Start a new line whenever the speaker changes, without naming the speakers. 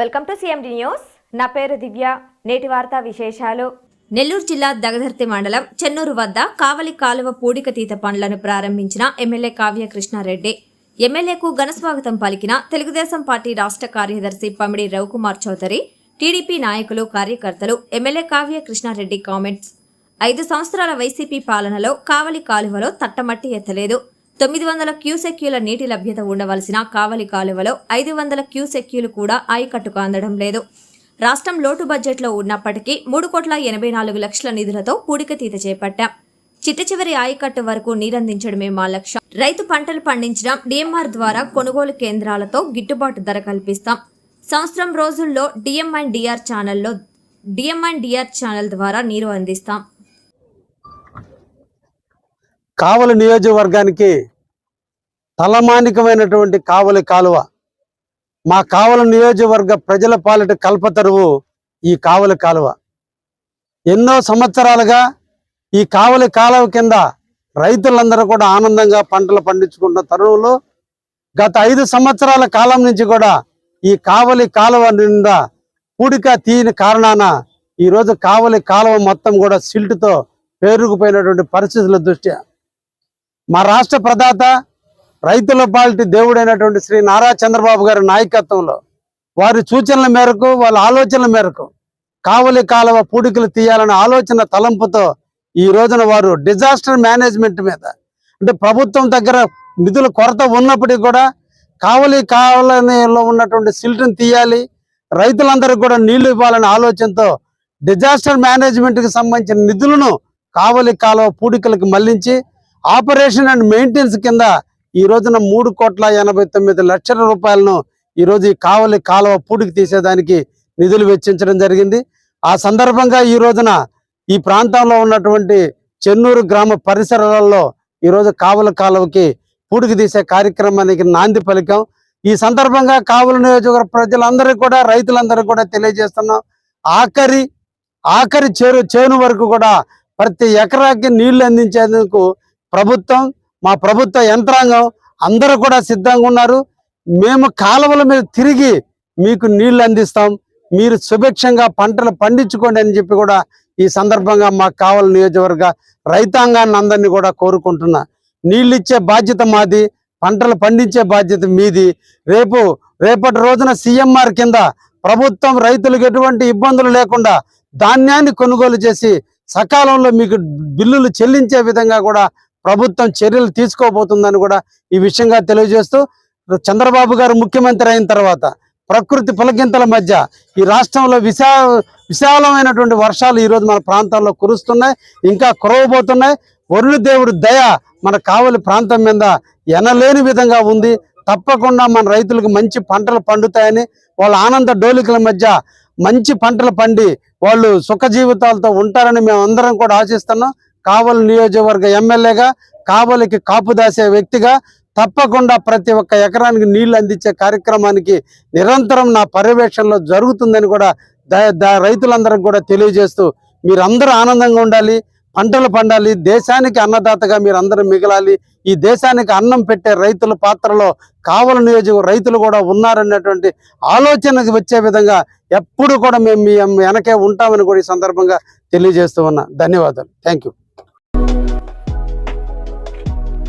Welcome to CMD news నా పేరు దివ్య. నేటి వార్తా విశేషాలు.
నెల్లూరు జిల్లా దగదర్తి మండలం చెన్నూరు వద్ద కావలి కాలువ పూడికతీత పనులను ప్రారంభించిన ఎమ్మెల్యే కావ్య కృష్ణారెడ్డి ఎమ్మెల్యేకు ఘనస్వాగతం పలికిన తెలుగుదేశం పార్టీ రాష్ట్ర కార్యదర్శి పమిడి రవికుమార్ చౌదరి టీడీపీ నాయకులు కార్యకర్తలు ఎమ్మెల్యే కావ్య కృష్ణారెడ్డి కామెంట్స్. ఐదు సంవత్సరాల వైసీపీ పాలనలో కావలి కాలువలో తట్టమట్టి ఎత్తలేదు. తొమ్మిది వందల క్యూసెక్యూల నీటి లభ్యత ఉండవలసిన కావలి కాలువలో ఐదు వందల క్యూసెక్యూలు కూడా ఆయకట్టుకు అందడం లేదు. రాష్ట్రం లోటు బడ్జెట్లో ఉన్నప్పటికీ మూడు కోట్ల ఎనభై నాలుగు లక్షల నిధులతో పూడికతీత చేపట్టాం. చిట్ట చివరి ఆయకట్టు వరకు నీరందించడమే మా లక్ష్యం. రైతు పంటలు పండించడం డిఎంఆర్ ద్వారా కొనుగోలు కేంద్రాలతో గిట్టుబాటు ధర కల్పిస్తాం. సంవత్సరం రోజుల్లో డిఎం అండ్ డిఆర్ ఛానల్లో డిఎం అండ్ డిఆర్ ఛానల్ ద్వారా నీరు అందిస్తాం.
కావలి నియోజకవర్గానికి తలమానికమైనటువంటి కావలి కాలువ. మా కావలి నియోజకవర్గ ప్రజల పాలిట కల్పతరువు ఈ కావలి కాలువ. ఎన్నో సంవత్సరాలుగా ఈ కావలి కాలువ కింద రైతులందరూ కూడా ఆనందంగా పంటలు పండించుకున్న తరువులో గత ఐదు సంవత్సరాల కాలం నుంచి కూడా ఈ కావలి కాలువ నిండా పూడిక తీయని కారణాన ఈరోజు కావలి కాలువ మొత్తం కూడా సిల్ట్తో పేరుకుపోయినటువంటి పరిస్థితుల దృష్ట్యా మా రాష్ట్ర ప్రదాత రైతుల పాలిటి దేవుడైనటువంటి శ్రీ నారా చంద్రబాబు గారి నాయకత్వంలో వారి సూచనల మేరకు వాళ్ళ ఆలోచనల మేరకు కావలి కాలువ పూడికలు తీయాలనే ఆలోచన తలంపుతో ఈ రోజున వారు డిజాస్టర్ మేనేజ్మెంట్ మీద అంటే ప్రభుత్వం దగ్గర నిధుల కొరత ఉన్నప్పటికీ కూడా కావలి కావలిలో ఉన్నటువంటి సిల్ట్ని తీయాలి రైతులందరికీ కూడా నీళ్ళు ఇవ్వాలనే ఆలోచనతో డిజాస్టర్ మేనేజ్మెంట్కి సంబంధించిన నిధులను కావలి కాలువ పూడికలకు మళ్ళించి ఆపరేషన్ అండ్ మెయింటెనెన్స్ కింద ఈ రోజున మూడు కోట్ల ఎనభై తొమ్మిది లక్షల రూపాయలను ఈరోజు ఈ కావలి కాలువ పూడికి తీసేదానికి నిధులు వెచ్చించడం జరిగింది. ఆ సందర్భంగా ఈ రోజున ఈ ప్రాంతంలో ఉన్నటువంటి చెన్నూరు గ్రామ పరిసరాలలో ఈ రోజు కావలి కాలువకి పూడికి తీసే కార్యక్రమానికి నాంది పలికాం. ఈ సందర్భంగా కావలి నియోజకవర్గ ప్రజలందరికీ కూడా రైతులందరూ కూడా తెలియజేస్తున్నాం. ఆఖరి ఆఖరి చేరు చేను వరకు కూడా ప్రతి ఎకరాకి నీళ్ళు అందించేందుకు ప్రభుత్వం మా ప్రభుత్వ యంత్రాంగం అందరూ కూడా సిద్ధంగా ఉన్నారు. మేము కాలువల మీద తిరిగి మీకు నీళ్ళు అందిస్తాం. మీరు సుభిక్షంగా పంటలు పండించుకోండి అని చెప్పి కూడా ఈ సందర్భంగా మాకు కావాలి నియోజకవర్గ రైతాంగాన్ని అందరినీ కూడా కోరుకుంటున్నా. నీళ్ళు ఇచ్చే బాధ్యత మాది పంటలు పండించే బాధ్యత మీది. రేపు రేపటి రోజున సీఎంఆర్ కింద ప్రభుత్వం రైతులకు ఎటువంటి ఇబ్బందులు లేకుండా ధాన్యాన్ని కొనుగోలు చేసి సకాలంలో మీకు బిల్లులు చెల్లించే విధంగా కూడా ప్రభుత్వం చర్యలు తీసుకోబోతుందని కూడా ఈ విషయంగా తెలియజేస్తూ చంద్రబాబు గారు ముఖ్యమంత్రి అయిన తర్వాత ప్రకృతి పులకింతల మధ్య ఈ రాష్ట్రంలో విశా విశాలమైనటువంటి వర్షాలు ఈరోజు మన ప్రాంతాల్లో కురుస్తున్నాయి ఇంకా కురవబోతున్నాయి. వరుణ దేవుడి దయ మన కావలి ప్రాంతం మీద ఎనలేని విధంగా ఉంది. తప్పకుండా మన రైతులకు మంచి పంటలు పండుతాయని వాళ్ళ ఆనంద డోలికల మధ్య మంచి పంటలు పండి వాళ్ళు సుఖ జీవితాలతో ఉంటారని మేము అందరం కూడా ఆశిస్తున్నాం. కావలి నియోజకవర్గ ఎమ్మెల్యేగా కావలికి కాపు దాసే వ్యక్తిగా తప్పకుండా ప్రతి ఒక్క ఎకరానికి నీళ్ళు అందించే కార్యక్రమానికి నిరంతరం నా పర్యవేక్షణలో జరుగుతుందని కూడా రైతులందరికి కూడా తెలియజేస్తూ మీరందరూ ఆనందంగా ఉండాలి పంటలు పండాలి దేశానికి అన్నదాతగా మీరు అందరూ మిగలాలి ఈ దేశానికి అన్నం పెట్టే రైతుల పాత్రలో కావల నియోజక రైతులు కూడా ఉన్నారన్నటువంటి ఆలోచనకు వచ్చే విధంగా ఎప్పుడు కూడా మేము మీ వెనకే ఉంటామని కూడా ఈ సందర్భంగా తెలియజేస్తూ ఉన్నా. ధన్యవాదాలు. Thank you